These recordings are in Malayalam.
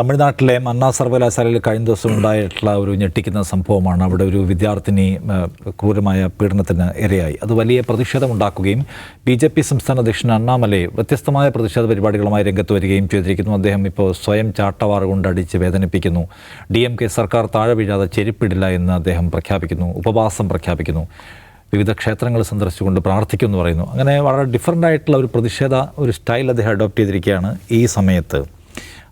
തമിഴ്നാട്ടിലെ മന്നാ സർവകലാശാലയിൽ കഴിഞ്ഞ ദിവസം ഉണ്ടായിട്ടുള്ള ഒരു ഞെട്ടിക്കുന്ന സംഭവമാണ്. അവിടെ ഒരു വിദ്യാർത്ഥിനി ക്രൂരമായ പീഡനത്തിന് ഇരയായി. അത് വലിയ പ്രതിഷേധമുണ്ടാക്കുകയും ബി ജെ പി സംസ്ഥാന അധ്യക്ഷൻ അണ്ണാമലൈ വ്യത്യസ്തമായ പ്രതിഷേധ പരിപാടികളുമായി രംഗത്ത് വരികയും ചെയ്തിരിക്കുന്നു. അദ്ദേഹം ഇപ്പോൾ സ്വയം ചാട്ടവാറ് കൊണ്ടടിച്ച് വേദനിപ്പിക്കുന്നു. ഡി എം കെ സർക്കാർ താഴെ വീഴാതെ ചെരുപ്പിടില്ല എന്ന് അദ്ദേഹം പ്രഖ്യാപിക്കുന്നു. ഉപവാസം പ്രഖ്യാപിക്കുന്നു. വിവിധ ക്ഷേത്രങ്ങൾ സന്ദർശിച്ചുകൊണ്ട് പ്രാർത്ഥിക്കുമെന്ന് പറയുന്നു. അങ്ങനെ വളരെ ഡിഫറന്റ് ആയിട്ടുള്ള ഒരു പ്രതിഷേധ ഒരു സ്റ്റൈൽ അദ്ദേഹം അഡോപ്റ്റ് ചെയ്തിരിക്കുകയാണ് ഈ സമയത്ത്.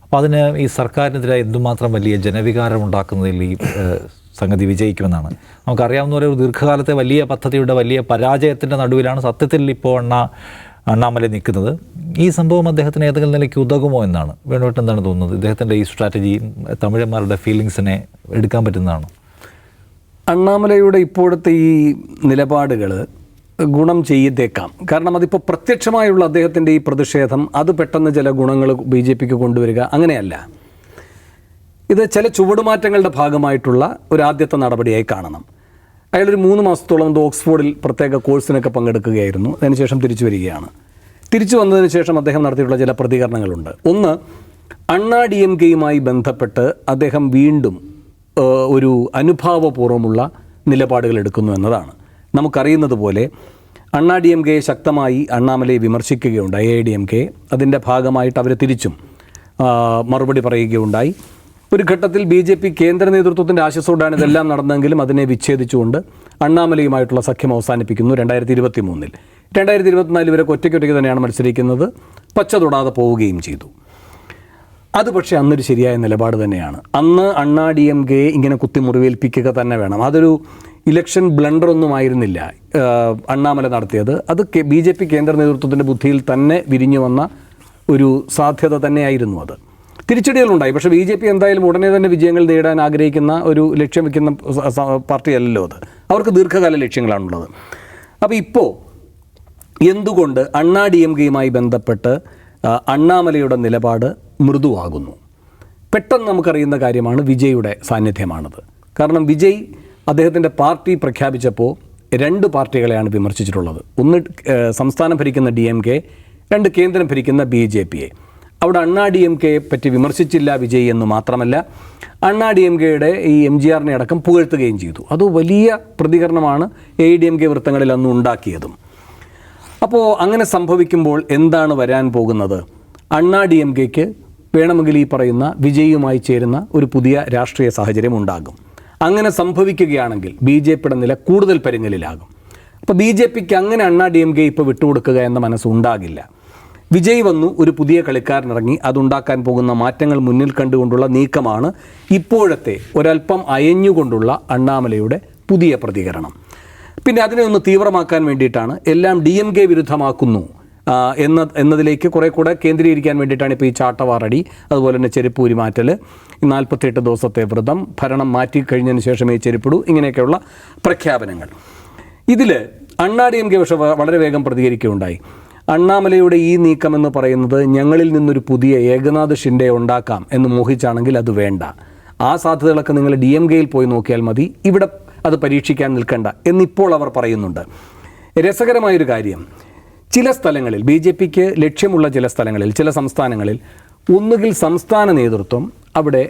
അപ്പോൾ അതിന് ഈ സർക്കാരിനെതിരെ എന്തുമാത്രം വലിയ ജനവികാരം ഉണ്ടാക്കുന്നതിൽ ഈ സംഗതി വിജയിക്കുമെന്നാണ്. നമുക്കറിയാവുന്ന ഒരു ദീർഘകാലത്തെ വലിയ പദ്ധതിയുടെ വലിയ പരാജയത്തിന്റെ നടുവിലാണ് സത്യത്തിൽ ഇപ്പോൾ അണ്ണ അണ്ണാമല നിൽക്കുന്നത്. ഈ സംഭവം അദ്ദേഹത്തിന് ഏതെങ്കിലും നിലയ്ക്ക് ഉതകുമോ എന്നാണ്. വേണ്ടിയിട്ട് എന്താണ് തോന്നുന്നത്? ഇദ്ദേഹത്തിന്റെ ഈ സ്ട്രാറ്റജി തമിഴന്മാരുടെ ഫീലിങ്സിനെ എടുക്കാൻ പറ്റുന്നതാണ്? അണ്ണാമലയുടെ ഇപ്പോഴത്തെ ഈ നിലപാടുകൾ ഗുണം ചെയ്തേക്കാം. കാരണം അതിപ്പോൾ പ്രത്യക്ഷമായുള്ള അദ്ദേഹത്തിന്റെ ഈ പ്രതിഷേധം അത് പെട്ടെന്ന് ചില ഗുണങ്ങൾ ബി ജെ പിക്ക് കൊണ്ടുവരിക അങ്ങനെയല്ല. ഇത് ചില ചുവടുമാറ്റങ്ങളുടെ ഭാഗമായിട്ടുള്ള ഒരു ആദ്യത്തെ നടപടിയായി കാണണം. അയാളൊരു മൂന്ന് മാസത്തോളം എന്തോ ഓക്സ്ഫോർഡിൽ പ്രത്യേക കോഴ്സിനൊക്കെ പങ്കെടുക്കുകയായിരുന്നു. അതിനുശേഷം തിരിച്ചു വരികയാണ്. തിരിച്ചു വന്നതിന് ശേഷം അദ്ദേഹം നടത്തിയിട്ടുള്ള ചില പ്രതികരണങ്ങളുണ്ട്. ഒന്ന് അണ്ണാ ഡി എം കെയുമായി ബന്ധപ്പെട്ട് അദ്ദേഹം വീണ്ടും ഒരു അനുഭാവപൂർവമുള്ള നിലപാടുകൾ എടുക്കുന്നു എന്നതാണ്. നമുക്കറിയുന്നത് പോലെ അണ്ണാ ഡി എം കെയെ ശക്തമായി അണ്ണാമലയെ വിമർശിക്കുകയുണ്ടായി എ ഡി എം കെ. അതിന്റെ ഭാഗമായിട്ട് അവർ തിരിച്ചും മറുപടി പറയുകയുണ്ടായി. ഒരു ഘട്ടത്തിൽ ബി ജെ പി കേന്ദ്ര നേതൃത്വത്തിന്റെ ആശസ്സോടാണ് ഇതെല്ലാം നടന്നെങ്കിലും അതിനെ വിച്ഛേദിച്ചുകൊണ്ട് അണ്ണാമലയുമായിട്ടുള്ള സഖ്യം അവസാനിപ്പിക്കുന്നു രണ്ടായിരത്തി ഇരുപത്തി മൂന്നിൽ രണ്ടായിരത്തി ഇരുപത്തിനാല് ഇവരൊക്കെ ഒറ്റയ്ക്കൊറ്റയ്ക്ക് തന്നെയാണ് മത്സരിക്കുന്നത്. പച്ച തൊടാതെ പോവുകയും ചെയ്തു. അത് പക്ഷേ അന്നൊരു ശരിയായ നിലപാട് തന്നെയാണ്. അന്ന് അണ്ണാ ഡി എം കെ ഇങ്ങനെ കുത്തിമുറിവേൽപ്പിക്കുക തന്നെ വേണം. അതൊരു ഇലക്ഷൻ ബ്ലണ്ടർ ഒന്നും ആയിരുന്നില്ല അണ്ണാമല നടത്തിയത്. അത് ബി ജെ പി കേന്ദ്ര നേതൃത്വത്തിന്റെ ബുദ്ധിയിൽ തന്നെ വിരിഞ്ഞു വന്ന ഒരു സാധ്യത തന്നെയായിരുന്നു അത്. തിരിച്ചടികളുണ്ടായി. പക്ഷേ ബി ജെ പി എന്തായാലും ഉടനെ തന്നെ വിജയങ്ങൾ നേടാൻ ആഗ്രഹിക്കുന്ന ഒരു ലക്ഷ്യം വെക്കുന്ന പാർട്ടിയല്ലല്ലോ അത്. അവർക്ക് ദീർഘകാല ലക്ഷ്യങ്ങളാണുള്ളത്. അപ്പോൾ ഇപ്പോൾ എന്തുകൊണ്ട് അണ്ണാ ഡി എം കെയുമായി ബന്ധപ്പെട്ട് അണ്ണാമലയുടെ നിലപാട് മൃദുവാകുന്നു? പെട്ടെന്ന് നമുക്കറിയുന്ന കാര്യമാണ് വിജയുടെ സാന്നിധ്യമാണത്. കാരണം വിജയ് അദ്ദേഹത്തിന്റെ പാർട്ടി പ്രഖ്യാപിച്ചപ്പോൾ രണ്ട് പാർട്ടികളെയാണ് വിമർശിച്ചിട്ടുള്ളത്. ഒന്ന് സംസ്ഥാനം ഭരിക്കുന്ന ഡി എം കെ രണ്ട് കേന്ദ്രം ഭരിക്കുന്ന ബി ജെ പിയെ. അവിടെ അണ്ണാ ഡി എം കെയെ പറ്റി വിമർശിച്ചില്ല വിജയ് എന്ന് മാത്രമല്ല അണ്ണാ ഡി എം കെയുടെ ഈ എം ജി ആറിനെ അടക്കം പുകഴ്ത്തുകയും ചെയ്തു. അത് വലിയ പ്രതികരണമാണ് എ ഡി എം കെ വൃത്തങ്ങളിൽ അന്ന് ഉണ്ടാക്കിയതും. അപ്പോൾ അങ്ങനെ സംഭവിക്കുമ്പോൾ എന്താണ് വരാൻ പോകുന്നത്? അണ്ണാ ഡി എം കെക്ക് വേണമെങ്കിൽ ഈ പറയുന്ന വിജയുമായി ചേരുന്ന ഒരു പുതിയ രാഷ്ട്രീയ സാഹചര്യം ഉണ്ടാകും. അങ്ങനെ സംഭവിക്കുകയാണെങ്കിൽ ബി ജെ പിയുടെ നില കൂടുതൽ പരിങ്ങലിലാകും. അപ്പോൾ ബി ജെ പിക്ക് അങ്ങനെ അണ്ണാ ഡി എം കെ ഇപ്പോൾ വിട്ടുകൊടുക്കുക എന്ന മനസ്സുണ്ടാകില്ല. വിജയ് വന്നു ഒരു പുതിയ കളിക്കാരനിറങ്ങി അതുണ്ടാക്കാൻ പോകുന്ന മാറ്റങ്ങൾ മുന്നിൽ കണ്ടുകൊണ്ടുള്ള നീക്കമാണ് ഇപ്പോഴത്തെ ഒരൽപ്പം അയഞ്ഞുകൊണ്ടുള്ള അണ്ണാമലയുടെ പുതിയ പ്രതികരണം. പിന്നെ അതിനെ ഒന്ന് തീവ്രമാക്കാൻ വേണ്ടിയിട്ടാണ് എല്ലാം ഡി എം കെ വിരുദ്ധമാക്കുന്നു. എന്ന എന്നതിലേക്ക് കുറെ കൂടെ കേന്ദ്രീകരിക്കാൻ വേണ്ടിയിട്ടാണ് ഇപ്പോൾ ഈ ചാട്ടവാറടി അതുപോലെ തന്നെ ചെരുപ്പൂരി മാറ്റൽ നാൽപ്പത്തിയെട്ട് ദിവസത്തെ വ്രതം ഭരണം മാറ്റി കഴിഞ്ഞതിന് ശേഷമേ ചെരുപ്പിടൂ ഇങ്ങനെയൊക്കെയുള്ള പ്രഖ്യാപനങ്ങൾ. ഇതിൽ അണ്ണാ ഡി എം കെ പക്ഷേ വളരെ വേഗം പ്രതികരിക്കുകയുണ്ടായി. അണ്ണാമലയുടെ ഈ നീക്കം എന്ന് പറയുന്നത് ഞങ്ങളിൽ നിന്നൊരു പുതിയ ഏകനാഥ് ഷിൻഡെ ഉണ്ടാക്കാം എന്ന് മോഹിച്ചാണെങ്കിൽ അത് വേണ്ട. ആ സാധ്യതകളൊക്കെ നിങ്ങൾ ഡി എം കെയിൽ പോയി നോക്കിയാൽ മതി. ഇവിടെ അത് പരീക്ഷിക്കാൻ നിൽക്കേണ്ട എന്നിപ്പോൾ അവർ പറയുന്നുണ്ട്. രസകരമായൊരു കാര്യം. ചില സ്ഥലങ്ങളിൽ ബി ജെ പിക്ക് ലക്ഷ്യമുള്ള ചില സ്ഥലങ്ങളിൽ ചില സംസ്ഥാനങ്ങളിൽ ഒന്നുകിൽ സംസ്ഥാന നേതൃത്വം അവിടെ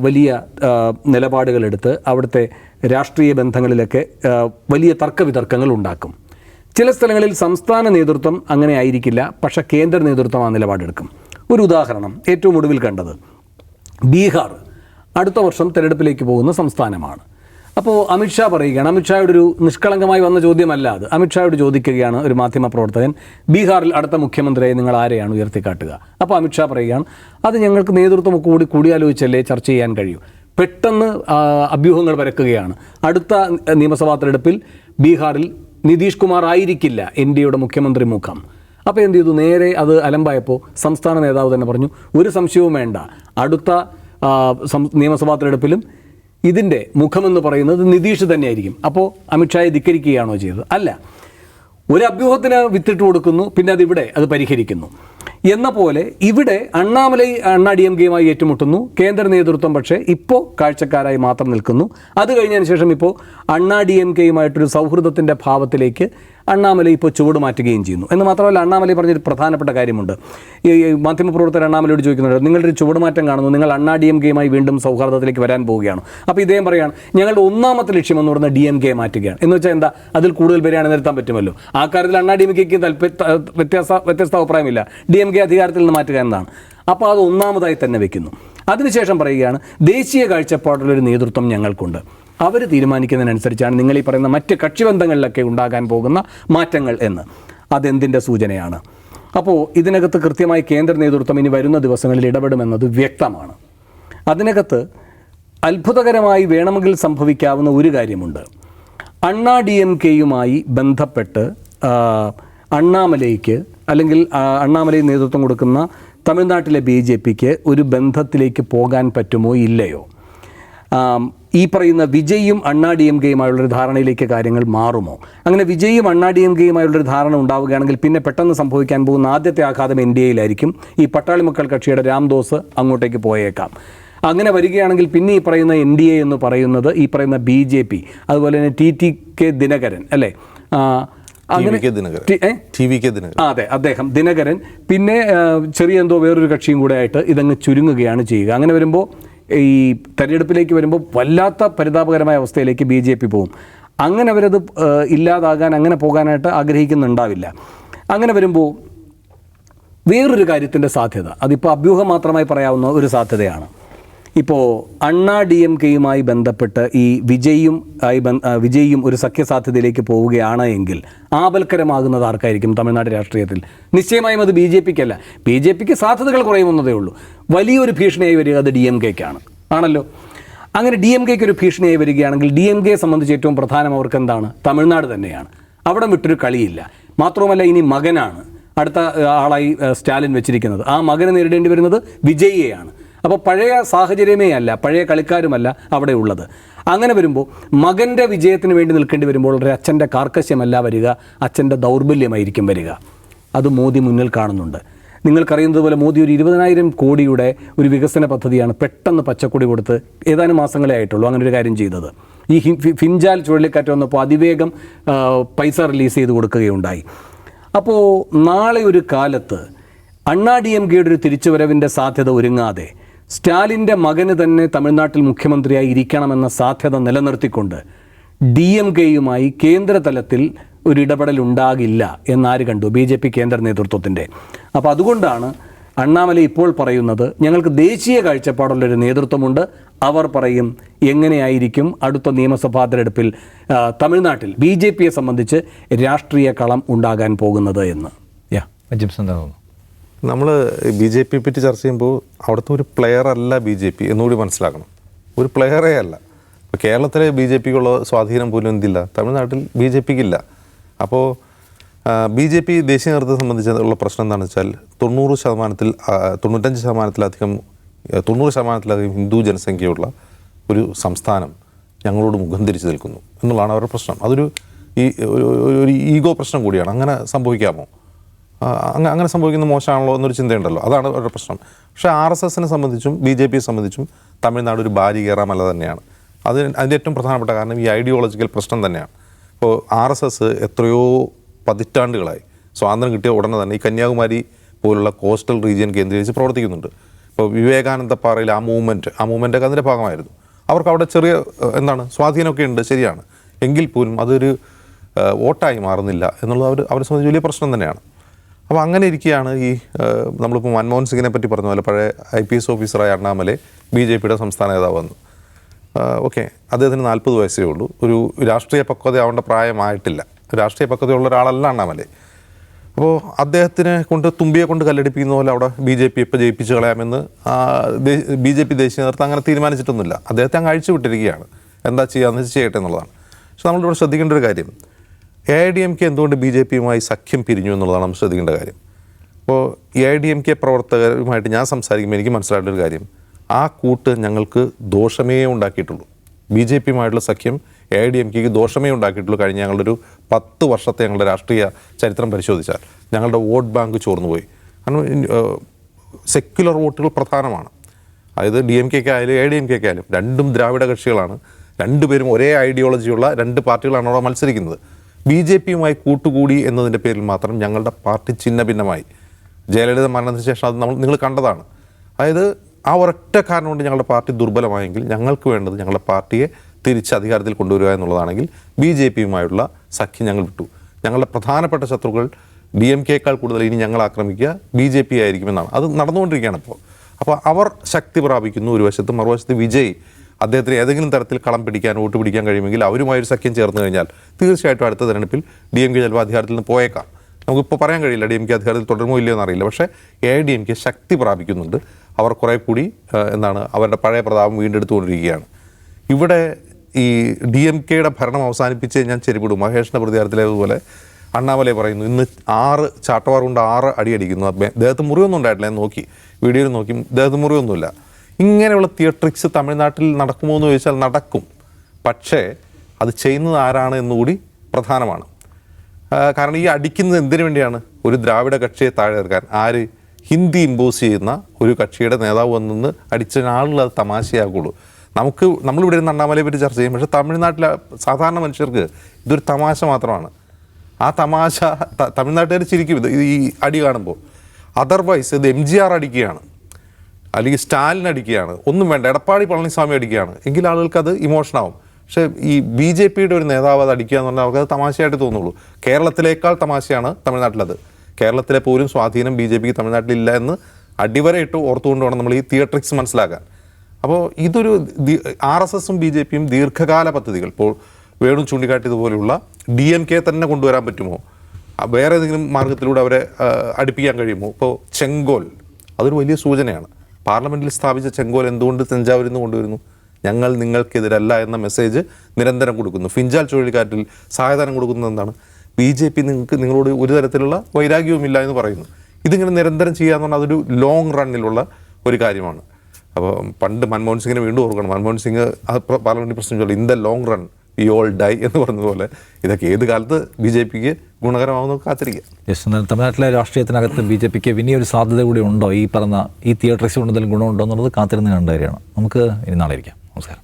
വലിയ നിലപാടുകളെടുത്ത് അവിടുത്തെ രാഷ്ട്രീയ ബന്ധങ്ങളിലൊക്കെ വലിയ തർക്കവിതർക്കങ്ങൾ ഉണ്ടാക്കും. ചില സ്ഥലങ്ങളിൽ സംസ്ഥാന നേതൃത്വം അങ്ങനെ ആയിരിക്കില്ല പക്ഷേ കേന്ദ്ര നേതൃത്വം ആ നിലപാടെടുക്കും. ഒരു ഉദാഹരണം ഏറ്റവും ഒടുവിൽ കണ്ടത്. ബീഹാർ അടുത്ത വർഷം തെരഞ്ഞെടുപ്പിലേക്ക് പോകുന്ന സംസ്ഥാനമാണ്. അപ്പോൾ അമിത്ഷാ പറയുകയാണ് അമിത്ഷായുടെ ഒരു നിഷ്കളങ്കമായി വന്ന ചോദ്യമല്ല അത്. അമിത്ഷായോട് ചോദിക്കുകയാണ് ഒരു മാധ്യമ പ്രവർത്തകൻ ബീഹാറിൽ അടുത്ത മുഖ്യമന്ത്രിയെ നിങ്ങൾ ആരെയാണ് ഉയർത്തിക്കാട്ടുക? അപ്പോൾ അമിത്ഷാ പറയുകയാണ് അത് ഞങ്ങൾക്ക് നേതൃത്വം കൂടി കൂടിയാലോചിച്ചല്ലേ ചർച്ച ചെയ്യാൻ കഴിയൂ. പെട്ടെന്ന് അഭ്യൂഹങ്ങൾ പരക്കുകയാണ്. അടുത്ത നിയമസഭാ തെരഞ്ഞെടുപ്പിൽ ബീഹാറിൽ നിതീഷ് കുമാർ ആയിരിക്കില്ല എൻ ഡി എയുടെ മുഖ്യമന്ത്രി മുഖം. അപ്പോൾ എന്ത് ചെയ്തു? നേരെ അത് അലമ്പായപ്പോൾ സംസ്ഥാന നേതാവ് തന്നെ പറഞ്ഞു ഒരു സംശയവും വേണ്ട. അടുത്ത നിയമസഭാ തെരഞ്ഞെടുപ്പിലും ഇതിന്റെ മുഖമെന്ന് പറയുന്നത് നിതീഷ് തന്നെയായിരിക്കും. അപ്പോൾ അമിത്ഷായെ ധിക്കരിക്കുകയാണോ ചെയ്തത്? അല്ല. ഒരു അഭ്യൂഹത്തിന് വിത്തിട്ട് കൊടുക്കുന്നു പിന്നെ അതിവിടെ അത് പരിഹരിക്കുന്നു. എന്ന പോലെ ഇവിടെ അണ്ണാമലൈ അണ്ണാ ഡി എം കെയുമായി ഏറ്റുമുട്ടുന്നു. കേന്ദ്ര നേതൃത്വം പക്ഷേ ഇപ്പോൾ കാഴ്ചക്കാരായി മാത്രം നിൽക്കുന്നു. അത് കഴിഞ്ഞതിന് ശേഷം ഇപ്പോൾ അണ്ണാ ഡി എം കെയുമായിട്ടൊരു സൗഹൃദത്തിന്റെ ഭാവത്തിലേക്ക് അണ്ണാമലൈ ഇപ്പോൾ ചുവട് മാറ്റുകയും ചെയ്യുന്നു. എന്ന് മാത്രമല്ല അണ്ണാമലൈ പറഞ്ഞൊരു പ്രധാനപ്പെട്ട കാര്യമുണ്ട്. ഈ മാധ്യമപ്രവർത്തകർ അണ്ണാമലയോട് ചോദിക്കുന്നുണ്ട് നിങ്ങളൊരു ചുവടുമാറ്റം കാണുന്നു. നിങ്ങൾ അണ്ണാ ഡി എം കെയുമായി വീണ്ടും സൗഹാർദ്ദത്തിലേക്ക് വരാൻ പോവുകയാണ്. അപ്പോൾ ഇദ്ദേഹം പറയുകയാണ് ഞങ്ങളുടെ ഒന്നാമത്തെ ലക്ഷ്യം എന്ന് പറയുന്നത് ഡി എം കെ മാറ്റുകയാണ്. എന്ന് വെച്ചാൽ എന്താ? അതിൽ കൂടുതൽ പേരെയാണ് നിർത്താൻ പറ്റുമല്ലോ. ആ കാര്യത്തിൽ അണ്ണാ ഡി എം കെക്ക് വ്യത്യാസ വ്യത്യസ്ത അഭിപ്രായമില്ല. ഡി എം കെ അധികാരത്തിൽ നിന്ന് മാറ്റുക എന്നതാണ്. അപ്പോൾ അത് ഒന്നാമതായി തന്നെ വെക്കുന്നു. അതിനുശേഷം പറയുകയാണ് ദേശീയ കാഴ്ചപ്പാടുള്ളൊരു നേതൃത്വം ഞങ്ങൾക്കുണ്ട്. അവർ തീരുമാനിക്കുന്നതിനനുസരിച്ചാണ് നിങ്ങൾ ഈ പറയുന്ന മറ്റ് കക്ഷിബന്ധങ്ങളിലൊക്കെ ഉണ്ടാകാൻ പോകുന്ന മാറ്റങ്ങൾ എന്ന്. അതെന്തിന്റെ സൂചനയാണ്? അപ്പോൾ ഇതിനകത്ത് കൃത്യമായി കേന്ദ്ര നേതൃത്വം ഇനി വരുന്ന ദിവസങ്ങളിൽ ഇടപെടുമെന്നത് വ്യക്തമാണ്. അതിനകത്ത് അത്ഭുതകരമായി വേണമെങ്കിൽ സംഭവിക്കാവുന്ന ഒരു കാര്യമുണ്ട്. അണ്ണാ ഡി എം കെയുമായി ബന്ധപ്പെട്ട് അണ്ണാമലയ്ക്ക് അല്ലെങ്കിൽ അണ്ണാമലൈ നേതൃത്വം കൊടുക്കുന്ന തമിഴ്നാട്ടിലെ ബി ജെ പിക്ക് ഒരു ബന്ധത്തിലേക്ക് പോകാൻ പറ്റുമോ ഇല്ലയോ? ഈ പറയുന്ന വിജയും അണ്ണാ ഡി എം കെയുമായുള്ളൊരു ധാരണയിലേക്ക് കാര്യങ്ങൾ മാറുമോ? അങ്ങനെ വിജയും അണ്ണാ ഡി എം കെയുമായുള്ളൊരു ധാരണ ഉണ്ടാവുകയാണെങ്കിൽ പിന്നെ പെട്ടെന്ന് സംഭവിക്കാൻ പോകുന്ന ആദ്യത്തെ ആഘാതം എൻ ഡി എയിലായിരിക്കും. ഈ പട്ടാളി മക്കൾ കക്ഷിയുടെ രാംദോസ് അങ്ങോട്ടേക്ക് പോയേക്കാം. അങ്ങനെ വരികയാണെങ്കിൽ പിന്നെ ഈ പറയുന്ന എൻ ഡി എ എന്ന് പറയുന്നത് ഈ പറയുന്ന ബി ജെ പി അതുപോലെ തന്നെ ടി ടി കെ ദിനകരൻ അല്ലേ? അങ്ങനെ അതെ അദ്ദേഹം ദിനകരൻ. പിന്നെ ചെറിയ എന്തോ വേറൊരു കക്ഷിയും കൂടെ ആയിട്ട് ഇതങ്ങ് ചുരുങ്ങുകയാണ് ചെയ്യുക. അങ്ങനെ വരുമ്പോൾ ഈ തെരഞ്ഞെടുപ്പിലേക്ക് വരുമ്പോൾ വല്ലാത്ത പരിതാപകരമായ അവസ്ഥയിലേക്ക് ബി ജെ പി പോകും. അങ്ങനെ അവരത് ഇല്ലാതാകാൻ അങ്ങനെ പോകാനായിട്ട് ആഗ്രഹിക്കുന്നുണ്ടാവില്ല. അങ്ങനെ വരുമ്പോൾ വേറൊരു കാര്യത്തിന്റെ സാധ്യത. അതിപ്പോൾ അഭ്യൂഹം മാത്രമായി പറയാവുന്ന ഒരു സാധ്യതയാണ്. ഇപ്പോൾ അണ്ണാ ഡി എം കെയുമായി ബന്ധപ്പെട്ട് ഈ വിജയും ആയി വിജയും ഒരു സഖ്യസാധ്യതയിലേക്ക് പോവുകയാണ് എങ്കിൽ ആപൽക്കരമാകുന്നത് ആർക്കായിരിക്കും തമിഴ്നാട് രാഷ്ട്രീയത്തിൽ? നിശ്ചയമായും അത് ബി ജെ പിക്കല്ല. ബി ജെ പിക്ക് സാധ്യതകൾ കുറയുമെന്നതേ ഉള്ളൂ. വലിയൊരു ഭീഷണിയായി വരിക അത് ഡി എം കെക്കാണ്. ആണല്ലോ? അങ്ങനെ ഡി എം കെക്ക് ഒരു ഭീഷണിയായി വരികയാണെങ്കിൽ ഡി എം കെയെ സംബന്ധിച്ച് ഏറ്റവും പ്രധാനം അവർക്ക് എന്താണ്? തമിഴ്നാട് തന്നെയാണ്. അവിടെ വിട്ടൊരു കളിയില്ല. മാത്രവുമല്ല ഇനി മകനാണ്. അടുത്ത ആളായി സ്റ്റാലിൻ വെച്ചിരിക്കുന്നത്. ആ മകനെ നേരിടേണ്ടി വരുന്നത് വിജയിയെയാണ്. അപ്പോൾ പഴയ സാഹചര്യമേ അല്ല പഴയ കളിക്കാരുമല്ല അവിടെ ഉള്ളത്. അങ്ങനെ വരുമ്പോൾ മകന്റെ വിജയത്തിന് വേണ്ടി നിൽക്കേണ്ടി വരുമ്പോൾ ഒരു അച്ഛന്റെ കാർക്കശ്യമല്ല വരിക അച്ഛന്റെ ദൗർബല്യമായിരിക്കും വരിക. അത് മോദി മുന്നിൽ കാണുന്നുണ്ട്. നിങ്ങൾക്കറിയുന്നതുപോലെ മോദി ഒരു ഇരുപതിനായിരം കോടിയുടെ ഒരു വികസന പദ്ധതിയാണ് പെട്ടെന്ന് പച്ചക്കൊടി കൊടുത്ത് ഏതാനും മാസങ്ങളെ ആയിട്ടുള്ളൂ അങ്ങനെ ഒരു കാര്യം ചെയ്തത്. ഈ ഫിൻജാൽ ചുഴലിക്കാറ്റ് വന്നപ്പോൾ അതിവേഗം പൈസ റിലീസ് ചെയ്ത് കൊടുക്കുകയുണ്ടായി. അപ്പോൾ നാളെ ഒരു കാലത്ത് അണ്ണാ ഡി എം കെയുടെ ഒരു തിരിച്ചുവരവിന്റെ സാധ്യത ഒരുങ്ങാതെ സ്റ്റാലിന്റെ മകന് തന്നെ തമിഴ്നാട്ടിൽ മുഖ്യമന്ത്രിയായി ഇരിക്കണമെന്ന സാധ്യത നിലനിർത്തിക്കൊണ്ട് ഡി എം കെയുമായി കേന്ദ്ര തലത്തിൽ ഒരു ഇടപെടൽ ഉണ്ടാകില്ല എന്നാര് കണ്ടു ബി ജെ പി കേന്ദ്ര നേതൃത്വത്തിന്റെ അപ്പോൾ അതുകൊണ്ടാണ് അണ്ണാമല ഇപ്പോൾ പറയുന്നത് ഞങ്ങൾക്ക് ദേശീയ കാഴ്ചപ്പാടുള്ളൊരു നേതൃത്വമുണ്ട്. അവർ പറയും എങ്ങനെയായിരിക്കും അടുത്ത നിയമസഭാ തെരഞ്ഞെടുപ്പിൽ തമിഴ്നാട്ടിൽ ബി ജെ പിയെ സംബന്ധിച്ച് രാഷ്ട്രീയ കളം ഉണ്ടാകാൻ പോകുന്നത് എന്ന്. യാ. തോന്നുന്നു. നമ്മൾ ബി ജെ പിയെ പറ്റി ചർച്ച ചെയ്യുമ്പോൾ അവിടുത്തെ ഒരു പ്ലെയർ അല്ല ബി ജെ പി എന്നുകൂടി മനസ്സിലാക്കണം. ഒരു പ്ലെയറേ അല്ല. ഇപ്പോൾ കേരളത്തിലെ ബി ജെ പിക്കുള്ള സ്വാധീനം പോലും എന്തില്ല? തമിഴ്നാട്ടിൽ ബി ജെ പിക്കില്ല. അപ്പോൾ ബി ജെ പി ദേശീയ നേതൃത്വത്തെ സംബന്ധിച്ചുള്ള പ്രശ്നം എന്താണെന്ന് വെച്ചാൽ തൊണ്ണൂറ് ശതമാനത്തിൽ തൊണ്ണൂറ്റഞ്ച് ശതമാനത്തിലധികം തൊണ്ണൂറ് ശതമാനത്തിലധികം ഹിന്ദു ജനസംഖ്യയുള്ള ഒരു സംസ്ഥാനം ഞങ്ങളോട് മുഖം തിരിച്ചു നിൽക്കുന്നു എന്നുള്ളതാണ് അവരുടെ പ്രശ്നം. അതൊരു ഈ ഒരു ഈഗോ പ്രശ്നം കൂടിയാണ്. അങ്ങനെ സംഭവിക്കാമോ? അങ്ങനെ സംഭവിക്കുന്ന മോശമാണല്ലോ എന്നൊരു ചിന്തയുണ്ടല്ലോ. അതാണ് ഒരു പ്രശ്നം. പക്ഷേ ആർ എസ് എസിനെ സംബന്ധിച്ചും ബി ജെ പിയെ സംബന്ധിച്ചും തമിഴ്നാട് ഒരു ബാരി കയറാമല്ല തന്നെയാണ്. അത് അതിന്റെ ഏറ്റവും പ്രധാനപ്പെട്ട കാരണം ഈ ഐഡിയോളജിക്കൽ പ്രശ്നം തന്നെയാണ്. ഇപ്പോൾ ആർ എസ് എസ് എത്രയോ പതിറ്റാണ്ടുകളായി സ്വാതന്ത്ര്യം കിട്ടിയ ഉടനെ തന്നെ ഈ കന്യാകുമാരി പോലുള്ള കോസ്റ്റൽ റീജിയൻ കേന്ദ്രീകരിച്ച് പ്രവർത്തിക്കുന്നുണ്ട്. ഇപ്പോൾ വിവേകാനന്ദ പാറയിൽ ആ മൂവ്മെന്റ് ആ മൂവ്മെന്റൊക്കെ അതിന്റെ ഭാഗമായിരുന്നു. അവർക്ക് അവിടെ ചെറിയ എന്താണ് സ്വാധീനമൊക്കെ ഉണ്ട് ശരിയാണ്. എങ്കിൽ പോലും അതൊരു വോട്ടായി മാറുന്നില്ല എന്നുള്ളത് അവർ അവരെ സംബന്ധിച്ച് വലിയ പ്രശ്നം തന്നെയാണ്. അപ്പോൾ അങ്ങനെ ഇരിക്കുകയാണ് ഈ നമ്മളിപ്പോൾ മൻമോഹൻ സിംഗിനെ പറ്റി പറഞ്ഞ പോലെ പഴയ ഐ പി എസ് ഓഫീസറായ അണ്ണാമലെ ബി ജെ പിയുടെ സംസ്ഥാന നേതാവ് വന്നു. ഓക്കെ അദ്ദേഹത്തിന് നാൽപ്പത് വയസ്സേ ഉള്ളൂ. ഒരു രാഷ്ട്രീയ പക്വത ആവേണ്ട പ്രായമായിട്ടില്ല. രാഷ്ട്രീയ പക്വതയുള്ള ഒരാളല്ല അണ്ണാമലെ. അപ്പോൾ അദ്ദേഹത്തിനെ കൊണ്ട് തുമ്പിയെ കൊണ്ട് കല്ലടിപ്പിക്കുന്ന പോലെ അവിടെ ബി ജെ പി ഇപ്പോൾ ജയിപ്പിച്ച് കളയാമെന്ന് ബി ജെ പി ദേശീയ നേതൃത്വം അങ്ങനെ തീരുമാനിച്ചിട്ടൊന്നുമില്ല. അദ്ദേഹത്തെ അങ്ങ് അഴിച്ചു വിട്ടിരിക്കുകയാണ്. എന്താ ചെയ്യാന്ന് വെച്ചാൽ ചെയ്യട്ടെ എന്നുള്ളതാണ്. പക്ഷെ നമ്മളിവിടെ ശ്രദ്ധിക്കേണ്ട ഒരു കാര്യം. A I D M K എന്തുകൊണ്ട് ബി ജെ പിയുമായി സഖ്യം പിരിഞ്ഞു എന്നുള്ളതാണ് നമ്മൾ ശ്രദ്ധിക്കേണ്ട കാര്യം. അപ്പോൾ A I D M K പ്രവർത്തകരുമായിട്ട് ഞാൻ സംസാരിക്കുമ്പോൾ എനിക്ക് മനസ്സിലായിട്ടൊരു കാര്യം. ആ കൂട്ട് ഞങ്ങൾക്ക് ദോഷമേ ഉണ്ടാക്കിയിട്ടുള്ളൂ. ബി ജെ പിയുമായിട്ടുള്ള സഖ്യം എ ഐ ഡി എം കെക്ക് ദോഷമേ ഉണ്ടാക്കിയിട്ടുള്ളൂ കഴിഞ്ഞ ഞങ്ങളുടെ ഒരു പത്ത് വർഷത്തെ ഞങ്ങളുടെ രാഷ്ട്രീയ ചരിത്രം പരിശോധിച്ചാൽ. ഞങ്ങളുടെ വോട്ട് ബാങ്ക് ചോർന്നുപോയി. കാരണം സെക്യുലർ വോട്ടുകൾ പ്രധാനമാണ്. അതായത് ഡി എം കെക്ക് ആയാലും എ ഡി എം കെക്ക് ആയാലും രണ്ടും ദ്രാവിഡ കക്ഷികളാണ്. രണ്ടുപേരും ഒരേ ഐഡിയോളജിയുള്ള രണ്ട് പാർട്ടികളാണ് അവിടെ മത്സരിക്കുന്നത്. ബി ജെ പിയുമായി കൂട്ടുകൂടി എന്നതിന്റെ പേരിൽ മാത്രം ഞങ്ങളുടെ പാർട്ടി ചിഹ്ന ഭിന്നമായി ജയലളിത മരണത്തിന് ശേഷം അത് നമ്മൾ നിങ്ങൾ കണ്ടതാണ്. അതായത് ആ ഒരൊറ്റ കാരണം കൊണ്ട് ഞങ്ങളുടെ പാർട്ടി ദുർബലമായെങ്കിൽ ഞങ്ങൾക്ക് വേണ്ടത് ഞങ്ങളുടെ പാർട്ടിയെ തിരിച്ച് അധികാരത്തിൽ കൊണ്ടുവരിക എന്നുള്ളതാണെങ്കിൽ ബി ജെ പിയുമായുള്ള സഖ്യം ഞങ്ങൾ വിട്ടു. ഞങ്ങളുടെ പ്രധാനപ്പെട്ട ശത്രുക്കൾ ഡി എം കെക്കാൾ കൂടുതൽ ഇനി ഞങ്ങൾ ആക്രമിക്കുക ബി ജെ പി ആയിരിക്കുമെന്നാണ്. അത് നടന്നുകൊണ്ടിരിക്കുകയാണ് ഇപ്പോൾ. അപ്പോൾ അവർ ശക്തി പ്രാപിക്കുന്നു ഒരു വശത്ത് മറുവശത്ത് വിജയ് അദ്ദേഹത്തിന് ഏതെങ്കിലും തരത്തിൽ കളം പിടിക്കാൻ വോട്ട് പിടിക്കാൻ കഴിയുമെങ്കിൽ അവരുമായി ഒരു സഖ്യം ചേർന്ന് കഴിഞ്ഞാൽ തീർച്ചയായിട്ടും അടുത്ത തെരഞ്ഞെടുപ്പിൽ ഡി എം കെ ചിലപ്പോൾ അധികാരത്തിൽ നിന്ന് പോയേക്കാം. നമുക്കിപ്പോൾ പറയാൻ കഴിയില്ല ഡി എം കെ അധികാരത്തിൽ തുടരുമോ ഇല്ലയോ എന്നറിയില്ല. പക്ഷേ എ ഡി എം കെ ശക്തി പ്രാപിക്കുന്നുണ്ട്. അവർ കുറേ കൂടി എന്താണ് അവരുടെ പഴയ പ്രതാപം വീണ്ടെടുത്തുകൊണ്ടിരിക്കുകയാണ്. ഇവിടെ ഈ ഡി എം കെയുടെ ഭരണം അവസാനിപ്പിച്ച് ഞാൻ ചെരിപ്പിടും മഹേഷിന്റെ പ്രതികാരത്തിലേതുപോലെ അണ്ണാമലൈ പറയുന്നു ഇന്ന് ആറ് ചാട്ടവാർ കൊണ്ട് ആറ് അടിയടിക്കുന്നു. അദ്ദേഹത്തിന് മുറിവൊന്നും ഉണ്ടായിട്ടില്ല. ഞാൻ നോക്കി വീഡിയോയിൽ നോക്കി അദ്ദേഹത്തിന് മുറിവൊന്നുമില്ല ഇങ്ങനെയുള്ള തിയേട്രിക്സ് തമിഴ്നാട്ടിൽ നടക്കുമോ എന്ന് ചോദിച്ചാൽ നടക്കും. പക്ഷേ അത് ചെയ്യുന്നത് ആരാണ് എന്നുകൂടി പ്രധാനമാണ്. കാരണം ഈ അടിക്കുന്നത് എന്തിനു വേണ്ടിയാണ്? ഒരു ദ്രാവിഡ കക്ഷിയെ താഴെ ഇറക്കാൻ. ആര്? ഹിന്ദി ഇമ്പോസ് ചെയ്യുന്ന ഒരു കക്ഷിയുടെ നേതാവ് വന്നെന്ന് അടിച്ച ആളുകൾ അത് തമാശയാകുള്ളൂ നമുക്ക് നമ്മളിവിടെ ഇരുന്ന് അണ്ണാമലയെ പറ്റി ചർച്ച ചെയ്യും. പക്ഷേ തമിഴ്നാട്ടിലെ സാധാരണ മനുഷ്യർക്ക് ഇതൊരു തമാശ മാത്രമാണ്. ആ തമാശ തമിഴ്നാട്ടുകാർ ചിരിക്കും. ഇത് ഈ അടി കാണുമ്പോൾ. അതർവൈസ് ഇത് എം ജി ആർ അടിക്കുകയാണ്. അല്ലെങ്കിൽ സ്റ്റാലിൻ അടിക്കുകയാണ്. ഒന്നും വേണ്ട. എടപ്പാടി പളനിസ്വാമി അടിക്കുകയാണ്. എങ്കിൽ ആളുകൾക്ക് അത് ഇമോഷനാവും പക്ഷേ ഈ ബി ജെ പിയുടെ ഒരു നേതാവ് അത് അടിക്കുക എന്ന് പറഞ്ഞാൽ അവർക്ക് അത് തമാശയായിട്ട് തോന്നുള്ളൂ. കേരളത്തിലേക്കാൾ തമാശയാണ് തമിഴ്നാട്ടിലത്. കേരളത്തിലെ പോലും സ്വാധീനം ബി ജെ പിക്ക് തമിഴ്നാട്ടിലില്ല എന്ന് അടിവരയിട്ട് ഓർത്തുകൊണ്ട് വേണം നമ്മൾ ഈ തിയേട്രിക്സ് മനസ്സിലാക്കാൻ. അപ്പോൾ ഇതൊരു ആർ എസ് എസും ബി ജെ പിയും ദീർഘകാല പദ്ധതികൾ. ഇപ്പോൾ വേണു ചൂണ്ടിക്കാട്ടിയതുപോലെയുള്ള ഡി എം കെ തന്നെ കൊണ്ടുവരാൻ പറ്റുമോ? വേറെ ഏതെങ്കിലും മാർഗത്തിലൂടെ അവരെ അടുപ്പിക്കാൻ കഴിയുമോ? ഇപ്പോൾ ചെങ്കോൽ. അതൊരു വലിയ സൂചനയാണ്. പാർലമെന്റിൽ സ്ഥാപിച്ച ചെങ്കോൽ എന്തുകൊണ്ട് തഞ്ചാവൂരിൽ നിന്ന് കൊണ്ടുവരുന്നു? ഞങ്ങൾ നിങ്ങൾക്കെതിരല്ല എന്ന മെസ്സേജ് നിരന്തരം കൊടുക്കുന്നു. ഫിഞ്ചാൽ ചുഴലിക്കാറ്റിൽ സഹായധനം കൊടുക്കുന്നത് എന്താണ്? ബി ജെ പി നിങ്ങൾക്ക് നിങ്ങളോട് ഒരു തരത്തിലുള്ള വൈരാഗ്യവുമില്ല എന്ന് പറയുന്നു. ഇതിങ്ങനെ നിരന്തരം ചെയ്യുക ചെയ്യാന്ന് പറഞ്ഞാൽ അതൊരു ലോങ് റണ്ണിലുള്ള ഒരു കാര്യമാണ്. അപ്പോൾ പണ്ട് മൻമോഹൻ സിംഗിനെ വീണ്ടും ഓർക്കണം. മൻമോഹൻ സിംഗ് ആ പ്രശ്നം ചൊല്ലി. In the long run we all die എന്ന് പറഞ്ഞതുപോലെ ഇതൊക്കെ ഏത് കാലത്ത് ബി ജെ പിക്ക് ഗുണകരമാവുന്ന കാത്തിരിക്കുക യെസ് തമിഴ്നാട്ടിലെ രാഷ്ട്രീയത്തിനകത്ത് ബി ജെ പിക്ക് ഇനിയൊരു സാധ്യത കൂടി ഉണ്ടോ? ഈ പറഞ്ഞ ഈ തിയേറ്ററിക്സ് കൊണ്ട് ഗുണമുണ്ടോ എന്നുള്ളത് കാത്തിരുന്ന് കണ്ട നമുക്ക് ഇനി നാളെ ഇരിക്കാം. നമസ്കാരം.